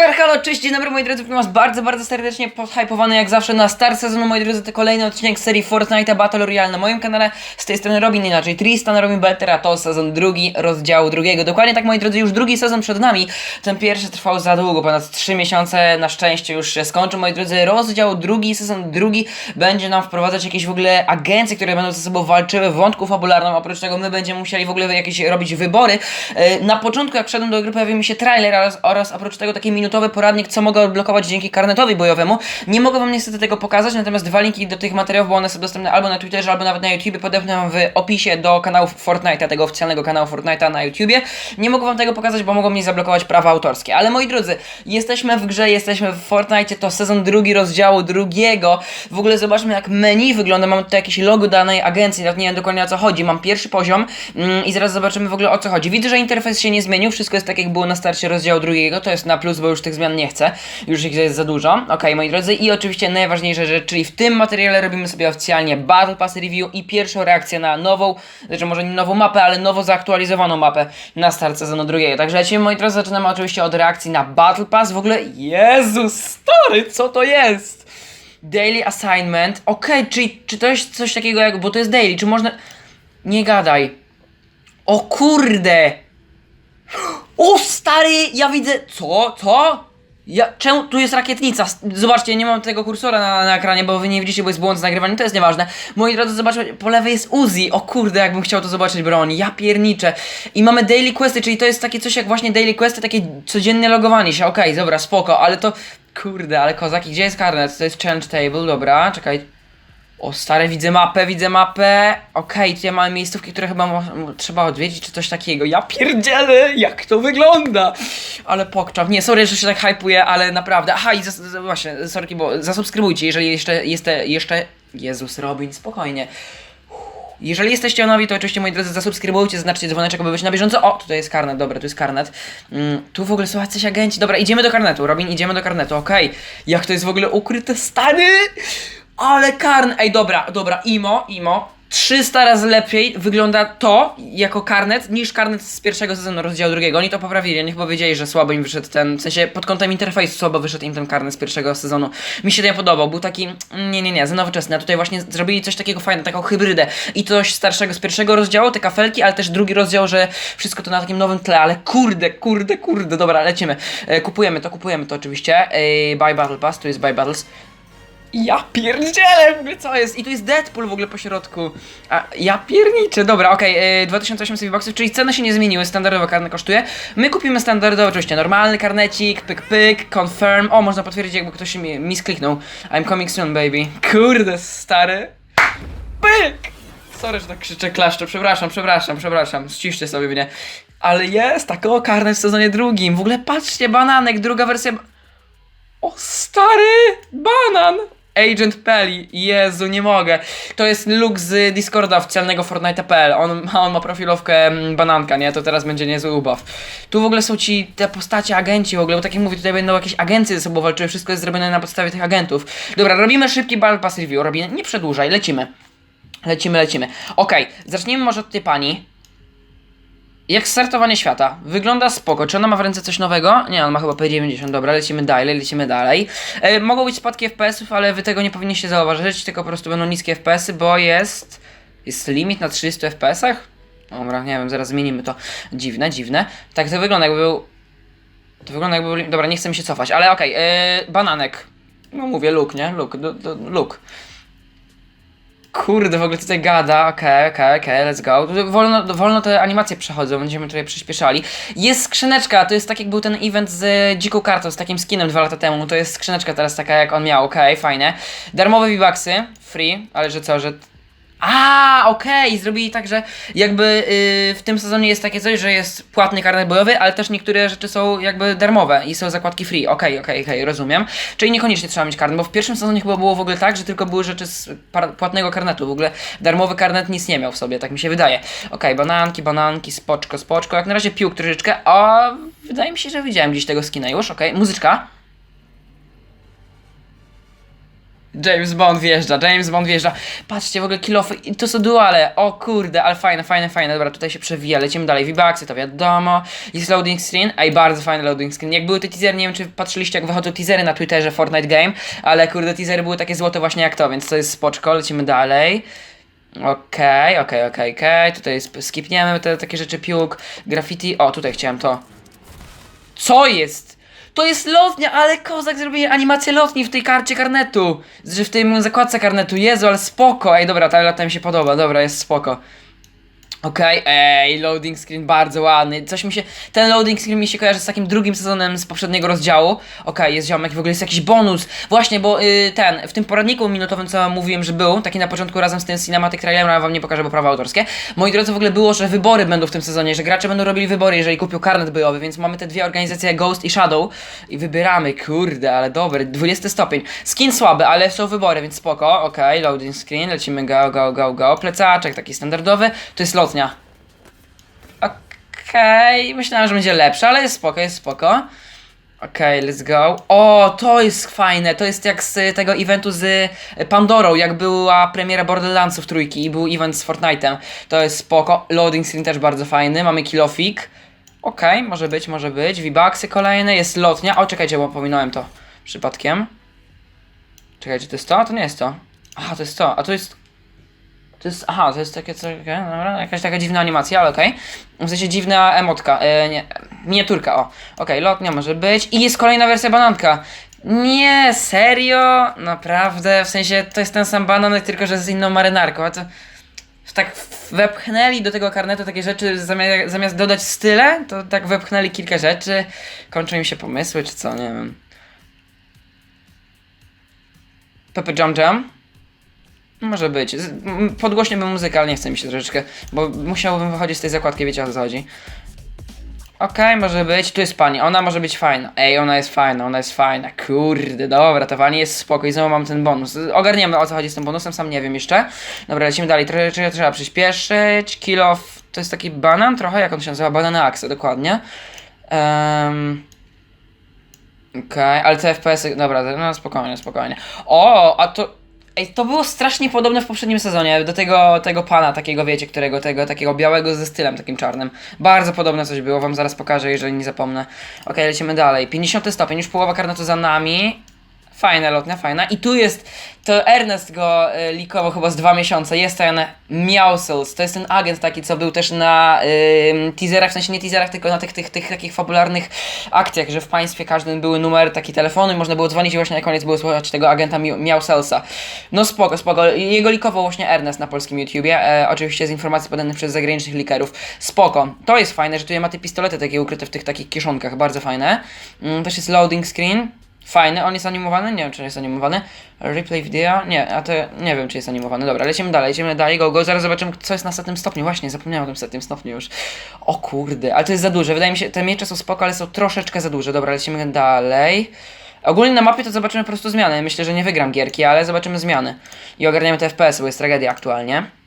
Hej, halo, cześć, dzień dobry moi drodzy, witam was bardzo, bardzo serdecznie podhypowany jak zawsze na start sezonu, moi drodzy, to kolejny odcinek serii Fortnite Battle Royale na moim kanale, z tej strony Robin, inaczej Tristan, Robin Better, a to sezon drugi, rozdziału drugiego, dokładnie tak moi drodzy, już drugi sezon przed nami, ten pierwszy trwał za długo, ponad 3 miesiące, na szczęście już się skończył, moi drodzy, rozdział drugi, sezon drugi będzie nam wprowadzać jakieś w ogóle agencje, które będą ze sobą walczyły, wątku fabularną, oprócz tego my będziemy musieli w ogóle jakieś robić wybory, E, na początku jak wszedłem do gry pojawił mi się trailer oraz, oraz oprócz tego taki minutowy poradnik, co mogę odblokować dzięki karnetowi bojowemu. Nie mogę wam niestety tego pokazać, natomiast dwa linki do tych materiałów, bo one są dostępne albo na Twitterze, albo nawet na YouTubie, podepnę w opisie do kanału Fortnite'a, tego oficjalnego kanału Fortnite'a na YouTubie. Nie mogę wam tego pokazać, bo mogą mi zablokować prawa autorskie. Ale moi drodzy, jesteśmy w grze, jesteśmy w Fortnite, to sezon drugi rozdziału drugiego. W ogóle zobaczmy jak menu wygląda, mam tutaj jakieś logo danej agencji, nawet nie wiem dokładnie o co chodzi. Mam pierwszy poziom mm, i zaraz zobaczymy w ogóle o co chodzi. Widzę, że interfejs się nie zmienił, wszystko jest tak jak było na starcie rozdziału drugiego, to jest na plus, bo już tych zmian nie chcę, już ich jest za dużo. Ok, moi drodzy, i oczywiście najważniejsza rzecz, czyli w tym materiale robimy sobie oficjalnie Battle Pass Review i pierwszą reakcję na nową, znaczy może nie nową mapę, ale nowo zaktualizowaną mapę na start sezonu drugiego. Także lecimy, moi drodzy, zaczynamy oczywiście od reakcji na Battle Pass. W ogóle, Jezus, stary, co to jest? Daily assignment. Okej, czyli czy to jest coś takiego jak. Bo to jest daily, czy można. Nie gadaj. O kurde! O stary, ja widzę. Co? Co? Ja, czemu tu jest rakietnica? Zobaczcie, nie mam tego kursora na, na ekranie, bo wy nie widzicie, bo jest błąd z nagrywaniem, to jest nieważne. Moi drodzy, zobaczcie, po lewej jest Uzi. O kurde, jakbym chciał to zobaczyć broń. Ja pierniczę. I mamy daily questy, czyli to jest takie coś jak właśnie daily questy, takie codzienne logowanie się. Okej, dobra, spoko, ale to. Kurde, ale kozaki, gdzie jest karnet? To jest challenge table, dobra, czekaj. O, stare, widzę mapę, widzę mapę. Okej, tutaj mamy miejscówki, które chyba trzeba odwiedzić, czy coś takiego. Ja pierdzielę, jak to wygląda! Ale pokczam. Nie, sorry, że się tak hypuję, ale naprawdę. Aha, i właśnie, sorki, bo zasubskrybujcie, jeżeli jeszcze, jeszcze, jeszcze... Jezus, Robin, spokojnie. Jeżeli jesteście nowi, to oczywiście, moi drodzy, zasubskrybujcie, zaznaczcie dzwoneczek, aby być na bieżąco. O, tutaj jest karnet, dobra, tu jest karnet. Mm, tu w ogóle są jacyś agenci. Dobra, idziemy do karnetu, Robin, idziemy do karnetu, okej. Jak to jest w ogóle ukryte, stary! Ale karn... Ej, dobra, dobra, imo, imo. 300 razy lepiej wygląda to jako karnet niż karnet z pierwszego sezonu rozdziału drugiego. Oni to poprawili, oni chyba wiedzieli, że słabo im wyszedł ten, w sensie pod kątem interfejsu słabo wyszedł im ten karnet z pierwszego sezonu. Mi się nie podobał, był taki, mm, nie, nie, nie, za nowoczesny, a tutaj właśnie zrobili coś takiego fajnego, taką hybrydę i coś starszego z pierwszego rozdziału, te kafelki, ale też drugi rozdział, że wszystko to na takim nowym tle, ale kurde, kurde, kurde, dobra, lecimy. E, kupujemy to, kupujemy to oczywiście. Buy Battle Pass, tu jest Buy Battles. Ja pierdzielę w ogóle co jest? I tu jest Deadpool w ogóle po środku. A ja pierniczę, dobra, okej, okay, 2800 V-Bucksów, czyli ceny się nie zmieniły, standardowo karnet kosztuje. My kupimy standardowo oczywiście normalny karnecik, pyk pyk, confirm. O, można potwierdzić jakby ktoś mi, mi skliknął. I'm coming soon, baby. Kurde, stary. Pyk! Sorry, że tak krzyczę, klaszczę, przepraszam, przepraszam, przepraszam, ściszcie sobie mnie. Ale jest, tak o, karnet w sezonie drugim. W ogóle patrzcie, bananek, druga wersja... O stary! Banan! Agent Peli, Jezu, nie mogę. To jest Luke z Discorda oficjalnego Fortnite.pl. On, ma- on ma profilowkę mm, bananka, nie? To teraz będzie niezły ubaw. Tu w ogóle są ci te postacie, agenci w ogóle, bo tak jak mówię, tutaj będą jakieś agencje ze sobą walczyły, wszystko jest zrobione na podstawie tych agentów. Dobra, robimy szybki Battle Pass Review, robimy, nie przedłużaj, lecimy. Lecimy, lecimy. Okej, zacznijmy może od tej pani. Jak startowanie świata. Wygląda spoko. Czy ona ma w ręce coś nowego? Nie, on ma chyba P90. Dobra, lecimy dalej, lecimy dalej. E, mogą być spadki FPS-ów, ale wy tego nie powinniście zauważyć, tylko po prostu będą niskie FPS-y, bo jest... Jest limit na 30 FPS-ach? Dobra, nie wiem, zaraz zmienimy to. Dziwne, dziwne. Tak to wygląda, jakby był... To wygląda jakby był... Dobra, nie chcę mi się cofać, ale okej. e, bananek. No mówię, Luke, nie? Luke, do, do, Luke. Kurde, w ogóle tutaj gada, okej, okej, okej, let's go. Wolno, wolno te animacje przechodzą, będziemy tutaj przyspieszali. Jest skrzyneczka, to jest tak jak był ten event z dziką kartą, z takim skinem dwa lata temu. To jest skrzyneczka teraz taka jak on miał, okej, fajne. Darmowe V-Bucksy, free, ale że co, że... A, okej, zrobili tak, że jakby yy, w tym sezonie jest takie coś, że jest płatny karnet bojowy, ale też niektóre rzeczy są jakby darmowe i są zakładki free. Okej, okej, okej, rozumiem. Czyli niekoniecznie trzeba mieć karnet, bo w pierwszym sezonie chyba było w ogóle tak, że tylko były rzeczy z płatnego karnetu. W ogóle darmowy karnet nic nie miał w sobie, tak mi się wydaje. Okej, bananki, bananki, spoczko, spoczko. Jak na razie pił troszeczkę, a wydaje mi się, że widziałem gdzieś tego skina już. Okej, muzyczka. James Bond wjeżdża, James Bond wjeżdża. Patrzcie, w ogóle kilofy, i to są duale. O kurde, ale fajne, fajne, fajne. Dobra, tutaj się przewija, lecimy dalej. V-Bucksy, to wiadomo. Jest loading screen, ej, bardzo fajny loading screen. Jak były te teasery, nie wiem czy patrzyliście jak wychodzą teasery na Twitterze Fortnite Game, ale kurde, teasery były takie złote właśnie jak to, więc to jest spoczko, lecimy dalej. Okej, okej, okej, okej. Tutaj sp- skipniemy te takie rzeczy, piłk, graffiti. O, tutaj chciałem to. Co jest? To jest lotnia, ale kozak zrobili animację lotni w tej karcie karnetu. Że w tym zakładce karnetu. Jezu, ale spoko. Ej, dobra, ta lata mi się podoba. Dobra, jest spoko. Okej, ej, loading screen bardzo ładny. Coś mi się. Ten loading screen mi się kojarzy z takim drugim sezonem z poprzedniego rozdziału. Okej, jest ziomek, w ogóle jest jakiś bonus. Właśnie, bo y, ten, w tym poradniku minutowym, co mówiłem, że był, taki na początku razem z tym cinematic trailerem, ale wam nie pokażę, bo prawa autorskie. Moi drodzy, w ogóle było, że wybory będą w tym sezonie, że gracze będą robili wybory, jeżeli kupią karnet bojowy, więc mamy te dwie organizacje Ghost i Shadow i wybieramy, kurde, ale dobry, 20 stopień. Skin słaby, ale są wybory, więc spoko. Okej, loading screen, lecimy go, go, go, go. Plecaczek taki standardowy, to jest lotnia. Okej, myślałem, że będzie lepsze, ale jest spoko, jest spoko. Okej, let's go. O, to jest fajne, to jest jak z tego eventu z Pandorą, jak była premiera Borderlandsów trójki i był event z Fortnite'em. To jest spoko. Loading screen też bardzo fajny, mamy kilofik. Okej, może być, może być. V-Bucksy kolejne, jest lotnia. O, czekajcie, bo pominąłem to przypadkiem. Czekajcie, to jest to? To nie jest to. Aha, to jest to, a to jest... To jest, aha, to jest takie coś, okay, dobra, jakaś taka dziwna animacja, ale okej. W sensie dziwna emotka, e, nie, miniaturka, o. Okej, lotnia może być. I jest kolejna wersja bananka. Nie, serio? Naprawdę? W sensie to jest ten sam bananek, tylko że z inną marynarką, a to... Tak wepchnęli do tego karnetu takie rzeczy, zamiast, zamiast dodać style, to tak wepchnęli kilka rzeczy. Kończą im się pomysły, czy co, nie wiem. Pepper Jam Jam? Może być. Podgłośniłbym muzykę, ale nie chce mi się troszeczkę, bo musiałbym wychodzić z tej zakładki, wiecie o co chodzi. Okej, może być. Tu jest pani. Ona może być fajna. Ej, ona jest fajna, ona jest fajna. Kurde, dobra, ta pani jest spoko i znowu mam ten bonus. Ogarniemy o co chodzi z tym bonusem, sam nie wiem jeszcze. Dobra, lecimy dalej. Trochę trzeba, przyspieszyć. Kill off. To jest taki banan trochę, jak on się nazywa? Banana Axe, dokładnie. Um, Okej, ale te FPS-y, dobra, no spokojnie, spokojnie. O, a to... Ej, to było strasznie podobne w poprzednim sezonie do tego, tego pana takiego, wiecie, którego, tego takiego białego ze stylem takim czarnym. Bardzo podobne coś było, wam zaraz pokażę, jeżeli nie zapomnę. Okej, lecimy dalej. 50 stopień, już połowa karnetu za nami. Fajna lotnia, fajna. I tu jest, to Ernest go y, likował chyba z dwa miesiące. Jest ten Meowsels, to jest ten agent taki, co był też na teaserach, w sensie nie teaserach, tylko na tych, tych, tych takich fabularnych akcjach, że w państwie każdym były numery taki telefonu i można było dzwonić i właśnie na koniec było słychać tego agenta Mi- Meowselsa. No spoko, spoko. Jego likował właśnie Ernest na polskim YouTubie, e, oczywiście z informacji podanych przez zagranicznych likerów. Spoko. To jest fajne, że tu ma te pistolety takie ukryte w tych takich kieszonkach, bardzo fajne. Mm, też jest loading screen. Fajny, on jest animowany? Nie wiem, czy jest animowany. Replay video? Nie, a to nie wiem, czy jest animowany. Dobra, lecimy dalej, lecimy dalej, go, go. Zaraz zobaczymy, co jest na setnym stopniu. Właśnie, zapomniałem o tym setnym stopniu już. O kurde, ale to jest za duże. Wydaje mi się, te miecze są spoko, ale są troszeczkę za duże. Dobra, lecimy dalej. Ogólnie na mapie to zobaczymy po prostu zmiany. Myślę, że nie wygram gierki, ale zobaczymy zmiany. I ogarniemy te FPS, bo jest tragedia aktualnie.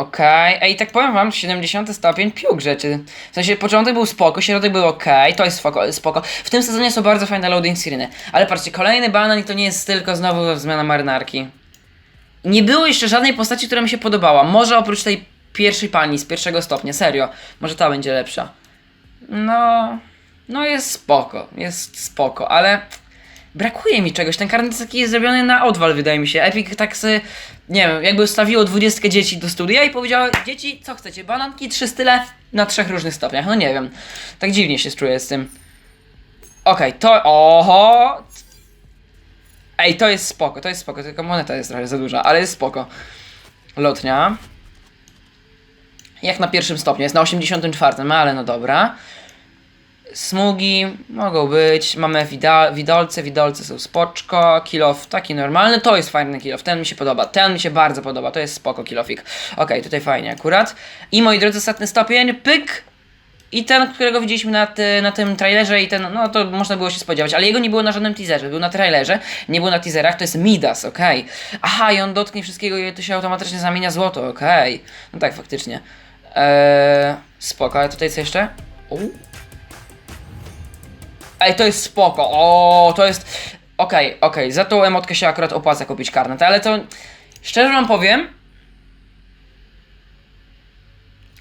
Okej, ej, tak powiem wam, 70 stopień piłk rzeczy. W sensie początek był spoko, środek był okej, to jest spoko, spoko. W tym sezonie są bardzo fajne loading screeny. Ale patrzcie, kolejny banan i to nie jest tylko znowu zmiana marynarki. Nie było jeszcze żadnej postaci, która mi się podobała. Może oprócz tej pierwszej pani z pierwszego stopnia, serio. Może ta będzie lepsza. No, no jest spoko, jest spoko, ale brakuje mi czegoś. Ten karnet taki jest zrobiony na odwal, wydaje mi się. Epic tak se, nie wiem, jakby ustawiło 20 dzieci do studia i powiedziało, dzieci, co chcecie, bananki, trzy style na trzech różnych stopniach. No nie wiem, tak dziwnie się czuję z tym. Okej, to, oho, Ej, to jest spoko, to jest spoko, tylko moneta jest trochę za duża, ale jest spoko. Lotnia. Jak na pierwszym stopniu, jest na 84, no ale no dobra. Smugi mogą być, mamy wida widolce, widolce są spoczko, kilof taki normalny, to jest fajny kilof, ten mi się podoba, ten mi się bardzo podoba, to jest spoko kilofik. Okej, tutaj fajnie akurat. I moi drodzy, ostatni stopień, pyk, i ten, którego widzieliśmy na, ty, na tym trailerze i ten, no to można było się spodziewać, ale jego nie było na żadnym teaserze, był na trailerze, nie był na teaserach, to jest Midas, okej. Aha, i on dotknie wszystkiego i to się automatycznie zamienia złoto, okej. No tak, faktycznie. Eee, spoko, ale tutaj co jeszcze? U. Ej, to jest spoko, o, to jest... Okej, okej, za tą emotkę się akurat opłaca kupić karnet, ale to szczerze wam powiem.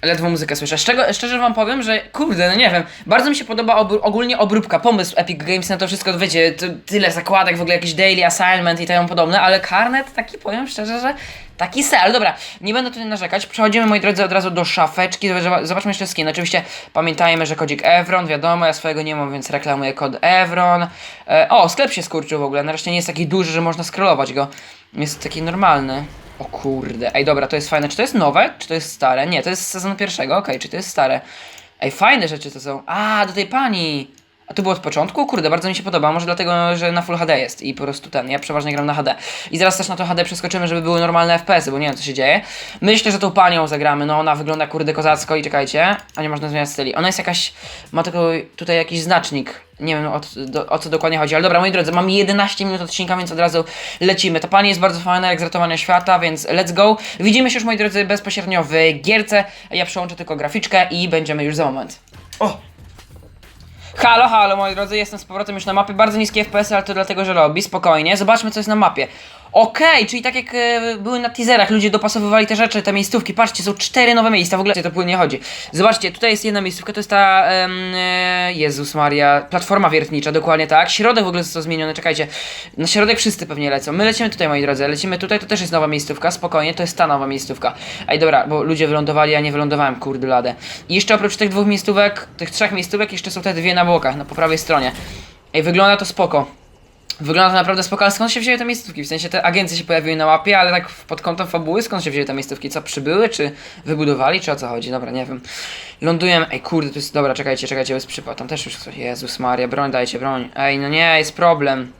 Ledwo muzykę słyszę. Szczego, szczerze wam powiem, że kurde, no nie wiem. Bardzo mi się podoba ogólnie obróbka, pomysł Epic Games na to wszystko, wiecie, tyle zakładek, w ogóle jakiś daily assignment i temu podobne, ale karnet taki powiem szczerze, że taki se. Ale dobra, nie będę tutaj narzekać. Przechodzimy, moi drodzy, od razu do szafeczki. Zob- Zobaczmy jeszcze skin. Oczywiście pamiętajmy, że kodzik Evron, wiadomo, ja swojego nie mam, więc reklamuję kod Evron. E, o, sklep się skurczył w ogóle. Nareszcie nie jest taki duży, że można scrollować go. Jest taki normalny. O kurde, ej dobra, to jest fajne. Czy to jest nowe, czy to jest stare? Nie, to jest z sezonu pierwszego, okej, czy to jest stare? Ej, fajne rzeczy to są. A, do tej pani! A to było od początku? Kurde, bardzo mi się podoba. Może dlatego, że na Full HD jest i po prostu ten. Ja przeważnie gram na HD. I zaraz też na to HD przeskoczymy, żeby były normalne FPS-y, bo nie wiem co się dzieje. Myślę, że tą panią zagramy. No ona wygląda kurde kozacko i czekajcie. A nie można zmieniać styli. Ona jest jakaś. Ma tylko tutaj jakiś znacznik. Nie wiem o, do, o co dokładnie chodzi, ale dobra, moi drodzy, mam 11 minut odcinka, więc od razu lecimy. Ta pani jest bardzo fajna, jak z ratowania świata, więc let's go. Widzimy się już, moi drodzy, bezpośrednio w gierce. Ja przełączę tylko graficzkę i będziemy już za moment. O! Halo, halo moi drodzy, jestem z powrotem już na mapie. Bardzo niskie FPS, ale to dlatego, że robi. Spokojnie. Zobaczmy, co jest na mapie. Okej, czyli tak jak e, były na teaserach, ludzie dopasowywali te rzeczy, te miejscówki. Patrzcie, są cztery nowe miejsca, w ogóle to płynnie chodzi. Zobaczcie, tutaj jest jedna miejscówka, to jest ta, em, e, Jezus Maria, platforma wiertnicza, dokładnie tak. Środek w ogóle został zmieniony, czekajcie. Na środek wszyscy pewnie lecą. My lecimy tutaj, moi drodzy, lecimy tutaj, to też jest nowa miejscówka, spokojnie, to jest ta nowa miejscówka. Ej, dobra, bo ludzie wylądowali, ja nie wylądowałem, kurde ladę. I jeszcze oprócz tych dwóch miejscówek, tych trzech miejscówek, jeszcze są te dwie na bokach, na po prawej stronie. Ej, wygląda to spoko. Wygląda to naprawdę spoko, skąd się wzięły te miejscówki? W sensie te agencje się pojawiły na mapie, ale tak pod kątem fabuły skąd się wzięły te miejscówki? Co, przybyły, czy wybudowali, czy o co chodzi? Dobra, nie wiem. Lądujemy, ej kurde, to jest, dobra, czekajcie, czekajcie, jest przypał, tam też już coś, Jezus Maria, broń, dajcie broń. Ej, no nie, jest problem.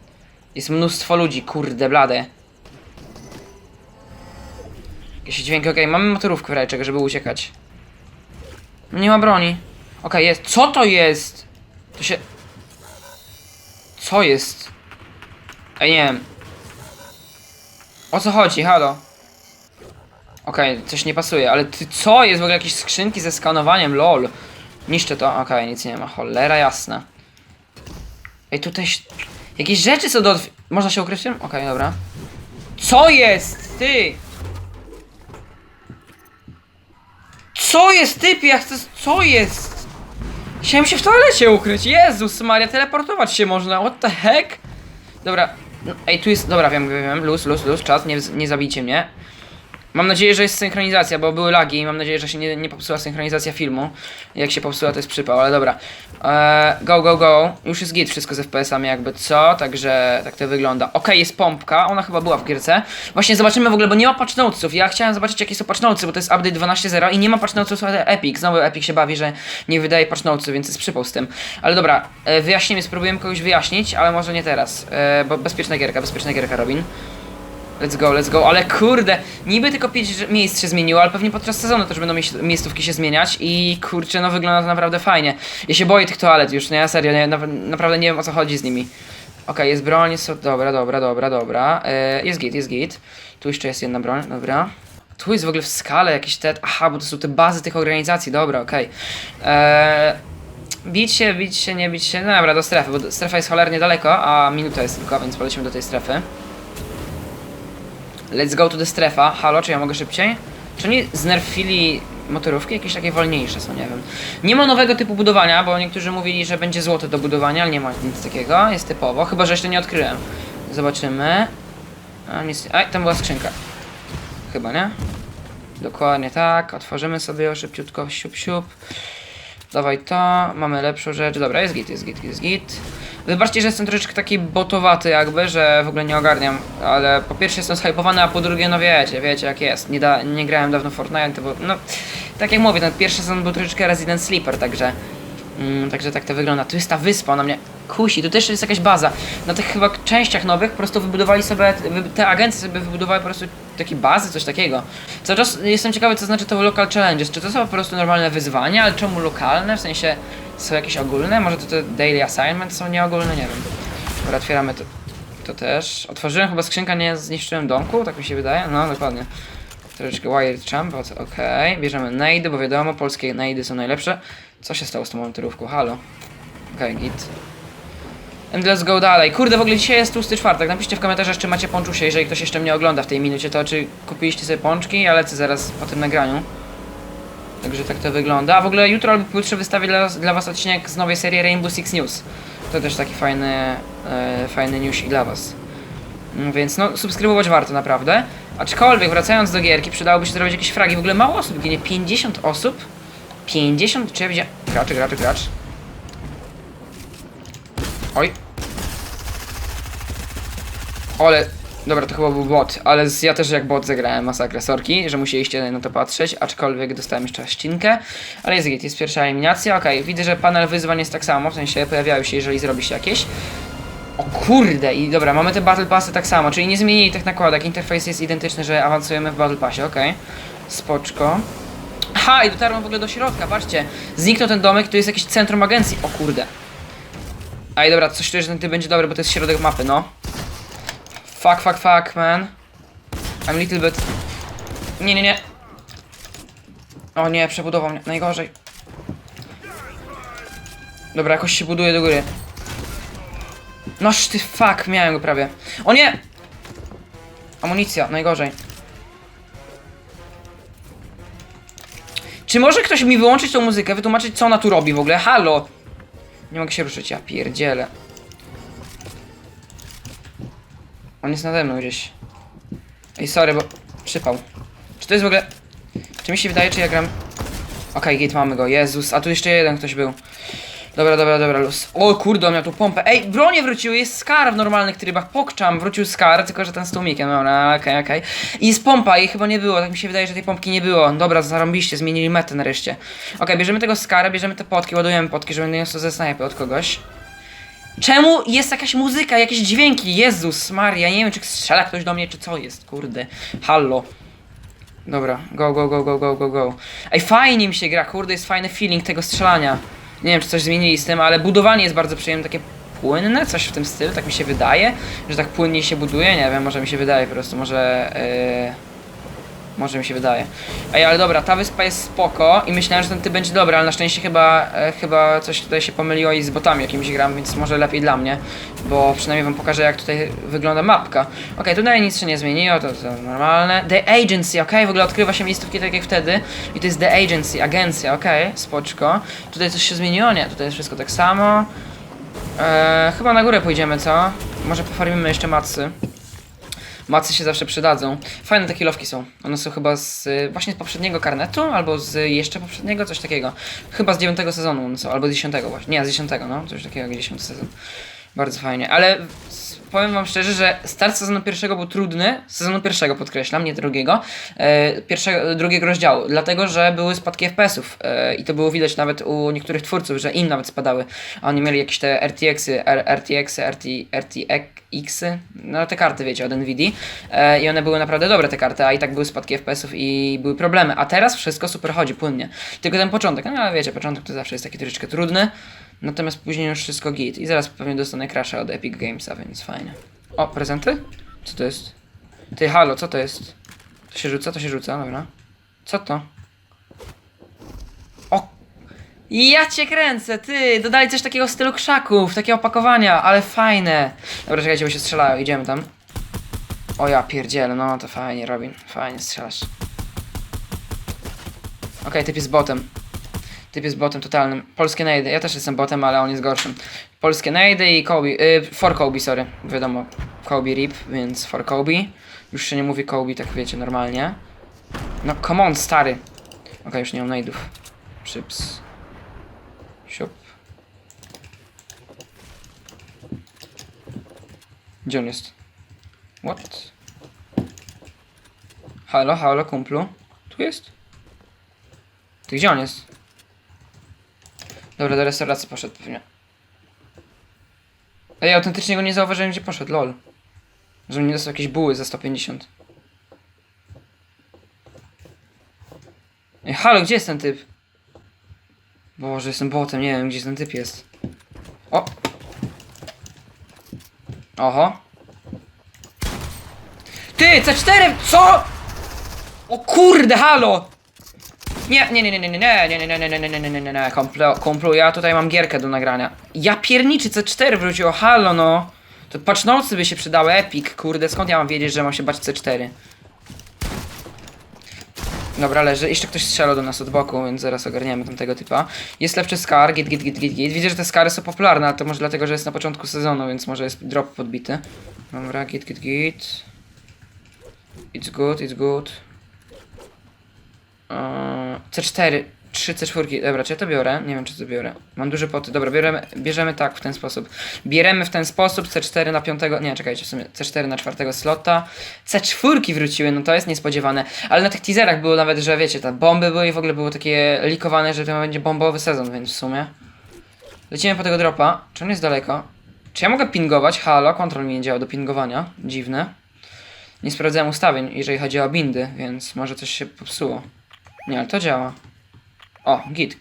Jest mnóstwo ludzi, kurde, blade. Jakieś dźwięki, okej, mamy motorówkę w razie czego, żeby uciekać. Nie ma broni. Okej, jest, co to jest? To się... Co jest? Ej, nie wiem. O co chodzi? Halo? Okej, coś nie pasuje, ale ty co? Jest w ogóle jakieś skrzynki ze skanowaniem, lol. Niszczę to, okej, nic nie ma, cholera jasna. Ej, tutaj... Jakieś rzeczy są do... Można się ukryć w tym? Okej, dobra. Co jest? Ty! Co jest, typ? Ja chcę... Co jest? Chciałem się w toalecie ukryć. Jezus Maria, teleportować się można. What the heck? Dobra. Ej, tu jest... Dobra, wiem, wiem, wiem. Luz, luz, luz. Czas, nie, nie zabijcie mnie. Mam nadzieję, że jest synchronizacja, bo były lagi i mam nadzieję, że się nie, nie popsuła synchronizacja filmu. Jak się popsuła, to jest przypał, ale dobra. Eee, go, go, go. Już jest git wszystko z FPS-ami jakby, co? Także tak to wygląda. Okej, jest pompka, ona chyba była w gierce. Właśnie zobaczymy w ogóle, bo nie ma patch notesów. Ja chciałem zobaczyć jakie są patch notesy, bo to jest update 12.0 i nie ma patch notesów ale Epic. Znowu Epic się bawi, że nie wydaje patch notesów, więc jest przypał z tym. Ale dobra, e, wyjaśnimy, spróbujemy kogoś wyjaśnić, ale może nie teraz. E, bo bezpieczna gierka, bezpieczna gierka, Robin. Let's go, let's go, ale kurde, niby tylko 5 miejsc się zmieniło, ale pewnie podczas sezonu też będą miejscówki się zmieniać i kurczę, no wygląda to naprawdę fajnie. Ja się boję tych toalet już, nie, serio, nie, na, naprawdę nie wiem o co chodzi z nimi. Okej, jest broń, jest, dobra, dobra, dobra, dobra, e, jest git, jest git. Tu jeszcze jest jedna broń, dobra. Tu jest w ogóle w skale jakieś te, aha, bo to są te bazy tych organizacji, dobra, okej. Eee, Bić się, bić się, nie bić się, no dobra, do strefy, bo strefa jest cholernie daleko, a minuta jest tylko, więc polecimy do tej strefy. Let's go to the strefa. Halo, czy ja mogę szybciej? Czy oni znerfili motorówki? Jakieś takie wolniejsze są, nie wiem. Nie ma nowego typu budowania, bo niektórzy mówili, że będzie złote do budowania, ale nie ma nic takiego. Jest typowo, chyba że jeszcze nie odkryłem. Zobaczymy. A, nic... A, tam była skrzynka. Chyba, nie? Dokładnie tak. Otworzymy sobie ją szybciutko, siup, siup. Dawaj to, mamy lepszą rzecz. Dobra, jest git, jest git, jest git. Wybaczcie, że jestem troszeczkę taki botowaty jakby, że w ogóle nie ogarniam, ale po pierwsze jestem zhypowany, a po drugie, no wiecie, wiecie jak jest. Nie, da, nie grałem dawno Fortnite, bo no, tak jak mówię, ten pierwszy sezon był troszeczkę Resident Sleeper, także... Mm, także tak to wygląda. Tu jest ta wyspa, ona mnie kusi. Tu też jest jakaś baza. Na tych chyba częściach nowych po prostu wybudowali sobie, te agencje sobie wybudowały po prostu takie bazy, coś takiego. Cały czas jestem ciekawy, co znaczy to local challenges. Czy to są po prostu normalne wyzwania, ale czemu lokalne? W sensie są jakieś ogólne? Może to te daily assignments są nieogólne? Nie wiem. Dobra, otwieramy to, to też. Otworzyłem chyba skrzynkę, nie zniszczyłem domku, tak mi się wydaje. No, dokładnie. Troszeczkę wired co- okej. Bierzemy nade, bo wiadomo, polskie nade są najlepsze. Co się stało z tą motorówką? Halo. Okej, git. And let's go dalej. Kurde, w ogóle dzisiaj jest tłusty czwartek. Napiszcie w komentarzach, czy macie ponczusie, jeżeli ktoś jeszcze mnie ogląda w tej minucie, to czy kupiliście sobie pączki? Ja lecę zaraz po tym nagraniu. Także tak to wygląda. A w ogóle jutro albo pojutrze wystawię dla, dla was odcinek z nowej serii Rainbow Six News. To też taki fajny, e, fajny news i dla was. Mm, Więc no, subskrybować warto naprawdę. Aczkolwiek wracając do gierki, przydałoby się zrobić jakieś fragi. W ogóle mało osób ginie. 50 osób? 50? Czy ja widziałem... Gracz, gracz, gracz. Oj. Ale... Dobra, to chyba był bot, ale ja też jak bot zagrałem masakrę sorki, że musieliście na to patrzeć, aczkolwiek dostałem jeszcze ścinkę, ale jest git, jest pierwsza eliminacja, okej, widzę, że panel wyzwań jest tak samo, w sensie pojawiają się, jeżeli zrobi się jakieś. O kurde, i dobra, mamy te Battle Passy tak samo, czyli nie zmienili tych nakładek, interfejs jest identyczny, że awansujemy w Battle Passie, okej. Spoczko. Aha, i dotarłem w ogóle do środka, patrzcie, zniknął ten domek, tu jest jakieś centrum agencji, o kurde. A i dobra, coś czuję, że ten typ będzie dobry, bo to jest środek mapy, no. Fuck, fuck, fuck, man. I'm little bit... Nie, nie, nie. O nie, przebudował mnie, najgorzej. Dobra, jakoś się buduje do góry. Noż ty fuck, miałem go prawie. O nie! Amunicja, najgorzej. Czy może ktoś mi wyłączyć tą muzykę, wytłumaczyć co ona tu robi w ogóle? Halo! Nie mogę się ruszyć, ja pierdzielę. On jest nade mną gdzieś. Ej, sorry, bo... Przypał. Czy to jest w ogóle... Czy mi się wydaje, czy ja gram... Okej, git, mamy go. Jezus, a tu jeszcze jeden ktoś był. Dobra, dobra, dobra, luz. O kurde, on miał tu pompę. Ej, bronie wróciły, jest Scar w normalnych trybach. Pokczam, wrócił Scar, tylko że ten z tłumikiem. Dobra, okej, okej. I jest pompa, jej chyba nie było, tak mi się wydaje, że tej pompki nie było. Dobra, zarąbiście, zmienili metę nareszcie. Okej, bierzemy tego Scara, bierzemy te potki, ładujemy potki, żeby nie ze snajpy od kogoś. Czemu jest jakaś muzyka, jakieś dźwięki? Jezus Maria, nie wiem czy strzela ktoś do mnie, czy co jest, kurde. Hallo. Dobra, go, go, go, go, go, go, go. Ej, fajnie mi się gra, kurde, jest fajny feeling tego strzelania. Nie wiem, czy coś zmienili z tym, ale budowanie jest bardzo przyjemne, takie płynne, coś w tym stylu, tak mi się wydaje, że tak płynnie się buduje, nie wiem, może mi się wydaje po prostu, może... Yy... Może mi się wydaje. Ej, ale dobra, ta wyspa jest spoko i myślałem, że ten ty będzie dobry, ale na szczęście chyba, e, chyba coś tutaj się pomyliło i z botami jakimiś gram, więc może lepiej dla mnie, bo przynajmniej wam pokażę jak tutaj wygląda mapka. Okej, tutaj nic się nie zmieniło, to, to normalne. The Agency, okej, w ogóle odkrywa się miejscówki tak jak wtedy i to jest The Agency, agencja, okej, spoczko. Tutaj coś się zmieniło? Nie, tutaj jest wszystko tak samo. Eee, chyba na górę pójdziemy, co? Może pofarmimy jeszcze macy. Macy się zawsze przydadzą. Fajne te kilowki są. One są chyba z właśnie z poprzedniego karnetu, albo z jeszcze poprzedniego, coś takiego. Chyba z dziewiątego sezonu one są, albo z dziesiątego właśnie. Nie, z dziesiątego, no. Coś takiego jak dziesiąty sezon. Bardzo fajnie. Ale powiem wam szczerze, że start sezonu pierwszego był trudny. Sezonu pierwszego podkreślam, nie drugiego. E, pierwszego, drugiego rozdziału. Dlatego, że były spadki FPS-ów. E, I to było widać nawet u niektórych twórców, że im nawet spadały. A oni mieli jakieś te RTX-y, RTX-y, RT, RTX-y, no te karty wiecie, od Nvidia. E, I one były naprawdę dobre te karty, a i tak były spadki FPS-ów i były problemy. A teraz wszystko super chodzi, płynnie. Tylko ten początek, no ale wiecie, początek to zawsze jest taki troszeczkę trudny. Natomiast później już wszystko git. I zaraz pewnie dostanę crasha od Epic Gamesa, więc fajnie. O, prezenty? Co to jest? Ty, halo, co to jest? To się rzuca, to się rzuca, dobra. Co to? O! Ja cię kręcę, ty! Dodali coś takiego w stylu krzaków, takie opakowania, ale fajne. Dobra, czekajcie, bo się strzelają, idziemy tam. O ja pierdzielę, no to fajnie, Robin. Fajnie strzelasz. Okej, typ jest botem. Typ jest botem totalnym. Polskie najdy. Ja też jestem botem, ale on jest gorszym. Polskie najdy i Kobe. Y, for Kobe, sorry. Wiadomo. Kobe RIP, więc for Kobe. Już się nie mówi Kobe, tak wiecie, normalnie. No, come on, stary. Okej, już nie mam najdów. Chips. Siup. Gdzie on jest? What? Halo, halo, kumplu. Tu jest? Ty gdzie on jest? Dobra, do restauracji poszedł pewnie. Ej, autentycznie go nie zauważyłem, gdzie poszedł, lol. Że nie dostał jakieś buły za 150. Ej, halo, gdzie jest ten typ? Boże, jestem botem, nie wiem, gdzie ten typ jest. O! Oho. Ty, C4! Co? O kurde, halo! Nie, nie, nie, nie, nie, nie, nie, nie, nie, nie, nie, nie, nie, nie, nie, nie, kumplu, kumplu, ja tutaj mam gierkę do nagrania. Ja pierniczy C4 wróciło, halo no. To patch nocy by się przydały, epic, kurde, skąd ja mam wiedzieć, że mam się bać C4? Dobra, leży. Jeszcze ktoś strzelał do nas od boku, więc zaraz ogarniemy tamtego typa. Jest lepszy skar, git, git, git, git, git. Widzę, że te skary są popularne, ale to może dlatego, że jest na początku sezonu, więc może jest drop podbity. Dobra, git, git, git. It's good, it's good. Eee, C4, 3 C4. Dobra, czy ja to biorę? Nie wiem, czy to biorę. Mam duże poty. Dobra, bierzemy, bierzemy tak, w ten sposób. Bieremy w ten sposób C4 na piątego. Nie, czekajcie, w sumie C4 na czwartego slota. C4 wróciły, no to jest niespodziewane. Ale na tych teaserach było nawet, że wiecie, te bomby były i w ogóle było takie likowane, że to będzie bombowy sezon, więc w sumie. Lecimy po tego dropa. Czy on jest daleko? Czy ja mogę pingować? Halo, kontrol mi nie działa do pingowania. Dziwne. Nie sprawdzałem ustawień, jeżeli chodzi o bindy, więc może coś się popsuło. Nie, ale to działa. O, git.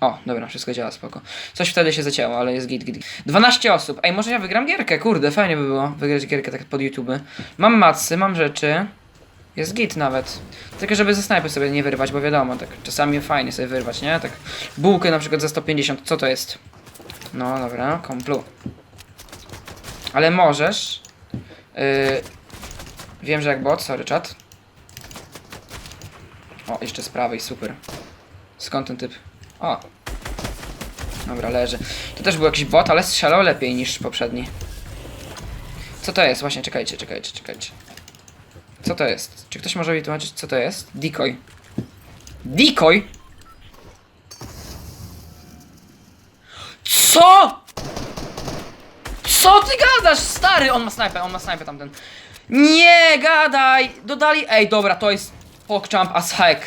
O, dobra, wszystko działa, spoko. Coś wtedy się zacięło, ale jest git, git. 12 osób. Ej, może ja wygram gierkę, kurde, fajnie by było wygrać gierkę tak pod YouTube. Mam matsy, mam rzeczy. Jest git nawet. Tylko żeby ze snajpy sobie nie wyrwać, bo wiadomo, tak czasami fajnie sobie wyrwać, nie? Tak bułkę na przykład za 150, co to jest? No dobra, komplu. Ale możesz. Yy, wiem, że jak bot, sorry czat. O, jeszcze z prawej, super. Skąd ten typ? O. Dobra, leży. To też był jakiś bot, ale strzelał lepiej niż poprzedni. Co to jest? Właśnie, czekajcie, czekajcie, czekajcie. Co to jest? Czy ktoś może mi tłumaczyć, co to jest? Decoy. Decoy? Co? Co ty gadasz, stary? On ma snajpę, on ma snajpę tamten. Nie, gadaj! Dodali... Ej, dobra, to jest PogChamp as heck.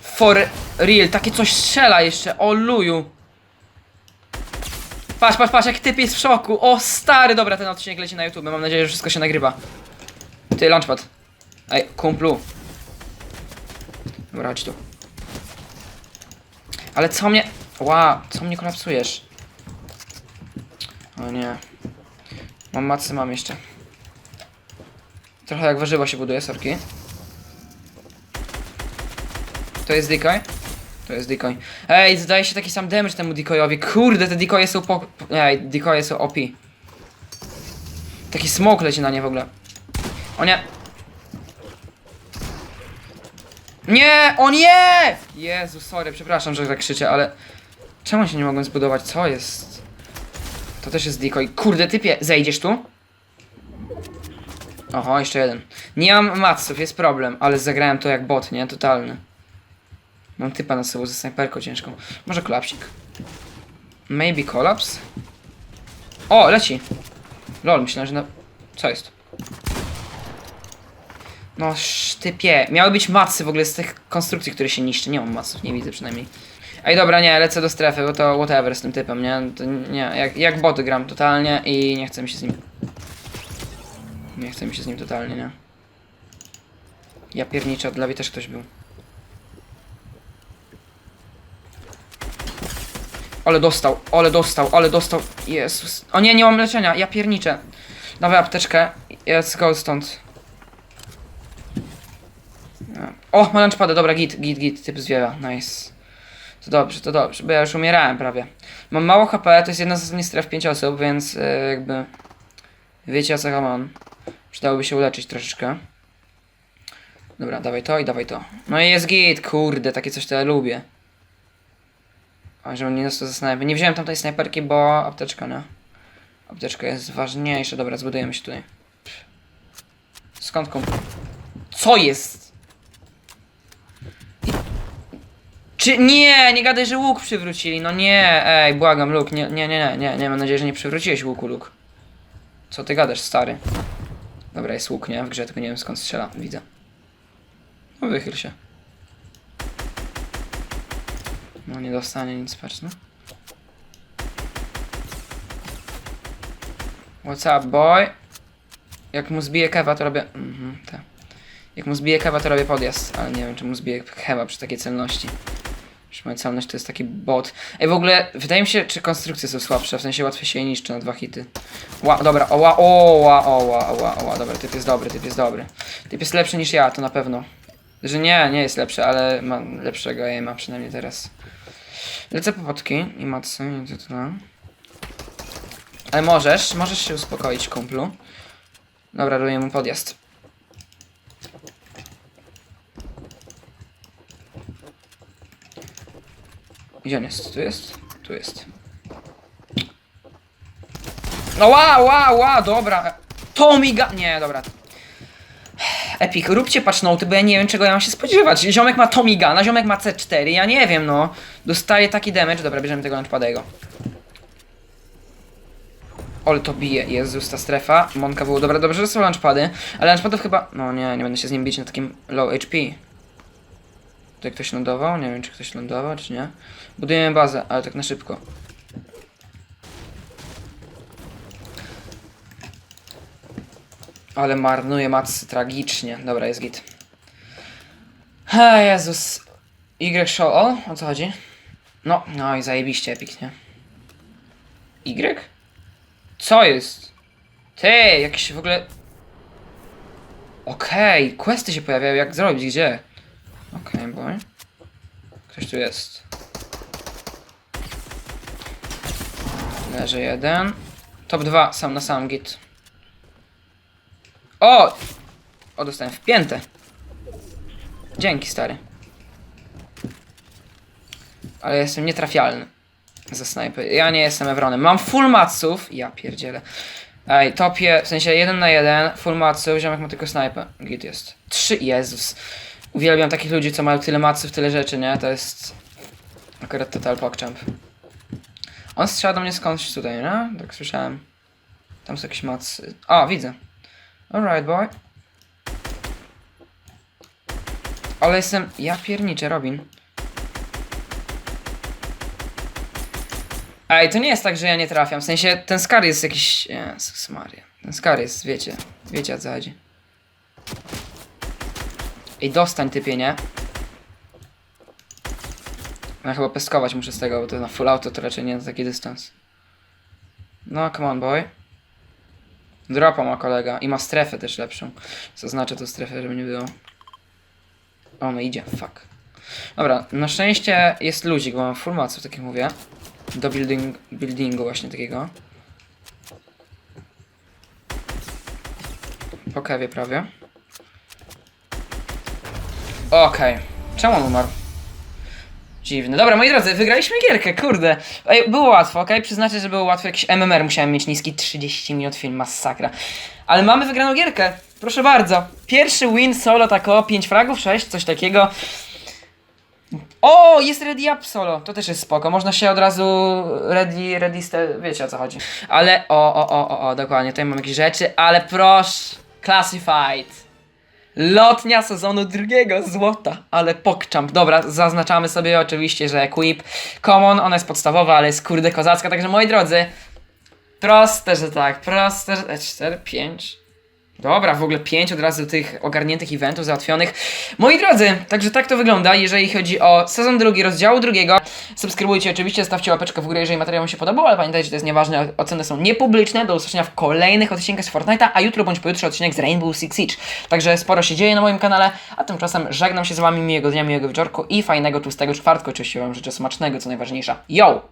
For real, takie coś strzela jeszcze, o luju. Patrz, patrz, patrz, jak typ jest w szoku. O, stary, dobra, ten odcinek leci na YouTube. Mam nadzieję, że wszystko się nagrywa. Ty, launchpad. Ej, kumplu. Dobra, chodź tu. Ale co mnie... Ła, co mnie kolapsujesz? O nie. Mam macy, mam jeszcze. Trochę jak warzywo się buduje, sorki. To jest decoy? To jest decoy. Ej, zdaje się taki sam damage temu decoyowi. Kurde, te decoye są po... Ej, decoye są OP. Taki smoke leci na nie w ogóle. O nie. Nie! O nie! Jezu, sorry, przepraszam, że tak krzyczę, ale... Czemu się nie mogłem zbudować? Co jest? To też jest decoy. Kurde, typie, zejdziesz tu? Oho, jeszcze jeden. Nie mam matsów, jest problem, ale zagrałem to jak bot, nie? Totalny. Mam typa na sobą ze snajperką ciężką. Może kolapsik. Maybe collapse? O, leci. Lol, myślałem, że na... Co jest? No, sztypie. Miały być macy w ogóle z tych konstrukcji, które się niszczy. Nie mam maców, nie widzę przynajmniej. Ej, dobra, nie, lecę do strefy, bo to whatever z tym typem, nie? To nie, jak, jak boty gram totalnie i nie chcę mi się z nim... Nie chcę mi się z nim totalnie, nie? Ja pierniczę, od lewej też ktoś był. Ale dostał, ale dostał, ale dostał. Jezus. O nie, nie mam leczenia, ja pierniczę. Dawaj apteczkę. Let's go stąd. O, ma lunchpada, dobra, git, git, git, typ zwiewa, nice. To dobrze, to dobrze, bo ja już umierałem prawie. Mam mało HP, to jest jedna z ostatnich stref 5 osób, więc e, jakby... Wiecie o co mam. Przydałoby się uleczyć troszeczkę. Dobra, dawaj to i dawaj to. No i jest git, kurde, takie coś to ja lubię. Żebym nie dostał zastanawiać. Nie wziąłem tamtej snajperki, bo apteczka, no. Apteczka jest ważniejsza. Dobra, zbudujemy się tutaj. Skąd kom... Co jest? Czy... Nie, nie gadaj, że łuk przywrócili. No nie, ej, błagam, Luke. Nie, nie, nie, nie, nie, nie. Mam nadzieję, że nie przywróciłeś łuku, Luke. Co ty gadasz, stary? Dobra, jest łuk, nie? W grze, tylko nie wiem skąd strzela. Widzę. No wychyl się. No nie dostanie nic, patrz, no. What's up, boy? Jak mu zbiję kewa, to robię... Mhm, tak. Jak mu zbiję kewa, to robię podjazd, ale nie wiem, czy mu zbiję kewa przy takiej celności. Przy moja celność to jest taki bot. Ej, w ogóle, wydaje mi się, czy konstrukcje są słabsze, w sensie łatwiej się je niszczy na dwa hity. Ła, dobra, oła, oła, oła, oła, oła, dobra, typ jest dobry, typ jest dobry. Typ jest lepszy niż ja, to na pewno. Że nie, nie jest lepszy, ale ma lepszego aima przynajmniej teraz. Lecę po potki i matsy i to tyle. Ale możesz, możesz się uspokoić, kumplu. Dobra, robię mu podjazd. Gdzie on jest? Tu jest? Tu jest. No ła, ła, ła, dobra. To miga... Nie, dobra. Epic, róbcie patchnoty, bo ja nie wiem czego ja mam się spodziewać. Ziomek ma Tomigana, ziomek ma C4, ja nie wiem no. Dostaje taki damage, dobra, bierzemy tego launchpadego. Ole to bije, Jezus, ta strefa. Monka było, dobra, dobrze, że są launchpady, ale launchpadów chyba... No nie, nie będę się z nim bić na takim low HP. Tutaj ktoś lądował? Nie wiem, czy ktoś lądował, czy nie. Budujemy bazę, ale tak na szybko. Ale marnuje matsy tragicznie. Dobra, jest git. Ha, Jezus. Y show all? O co chodzi? No, no i zajebiście epic, nie? Y? Co jest? Ty, jakieś w ogóle... Okej, questy się pojawiają, jak zrobić, gdzie? Okej, boy. Ktoś tu jest. Leży jeden. Top 2, sam na sam git. O! O, dostałem wpięte. Dzięki, stary. Ale jestem nietrafialny. Za snajper. Ja nie jestem Evronem. Mam full matsów. Ja pierdzielę. Ej, topie, w sensie jeden na jeden, full matsów, ziomek ma tylko snajpę. Git jest. Trzy, Jezus. Uwielbiam takich ludzi, co mają tyle matsów, tyle rzeczy, nie? To jest... Akurat total pokczamp. On strzela do mnie skądś tutaj, nie? Tak słyszałem. Tam są jakieś matsy. O, widzę. Alright, boy. Ale jestem... Ja pierniczę, Robin. Ej, to nie jest tak, że ja nie trafiam. W sensie, ten skar jest jakiś... Jezus Maria. Ten skar jest, wiecie. Wiecie o co chodzi. Ej, dostań typie, nie? Ja chyba peskować muszę z tego, bo to na full auto to raczej nie na taki dystans. No, come on, boy. Dropa ma kolega i ma strefę też lepszą. Zaznaczę tą strefę, żeby nie było. O, no idzie, fuck. Dobra, na szczęście jest ludzik, bo mam maców, tak jak mówię. Do building, buildingu właśnie takiego. Po kewie prawie. Okej. Czemu on umarł? Dziwne. Dobra, moi drodzy, wygraliśmy gierkę, kurde. Ej, było łatwo, okej? Przyznacie, że było łatwo. Jakiś MMR musiałem mieć niski 30 minut film, masakra. Ale mamy wygraną gierkę. Proszę bardzo. Pierwszy win solo tako, 5 fragów, 6, coś takiego. O, jest ready up solo. To też jest spoko. Można się od razu ready, ready, wiecie o co chodzi. Ale o, o, o, o, o, dokładnie. Tutaj mam jakieś rzeczy, ale proszę. Classified. Lotnia sezonu drugiego, złota, ale pokczamp. Dobra, zaznaczamy sobie oczywiście, że equip common, ona jest podstawowa, ale jest kurde kozacka, także moi drodzy, proste, że tak, proste, że... 4, 5... Dobra, w ogóle 5 od razu tych ogarniętych eventów załatwionych. Moi drodzy, także tak to wygląda, jeżeli chodzi o sezon drugi, rozdziału drugiego. Subskrybujcie oczywiście, stawcie łapeczkę w górę, jeżeli materiał Wam się podobał, ale pamiętajcie, że to jest nieważne, oceny są niepubliczne. Do usłyszenia w kolejnych odcinkach z Fortnite'a, a jutro bądź pojutrze odcinek z Rainbow Six Siege. Także sporo się dzieje na moim kanale, a tymczasem żegnam się z Wami, miłego dnia, miłego wieczorku i fajnego, tłustego czwartku. Oczywiście Wam życzę smacznego, co najważniejsze. Yo!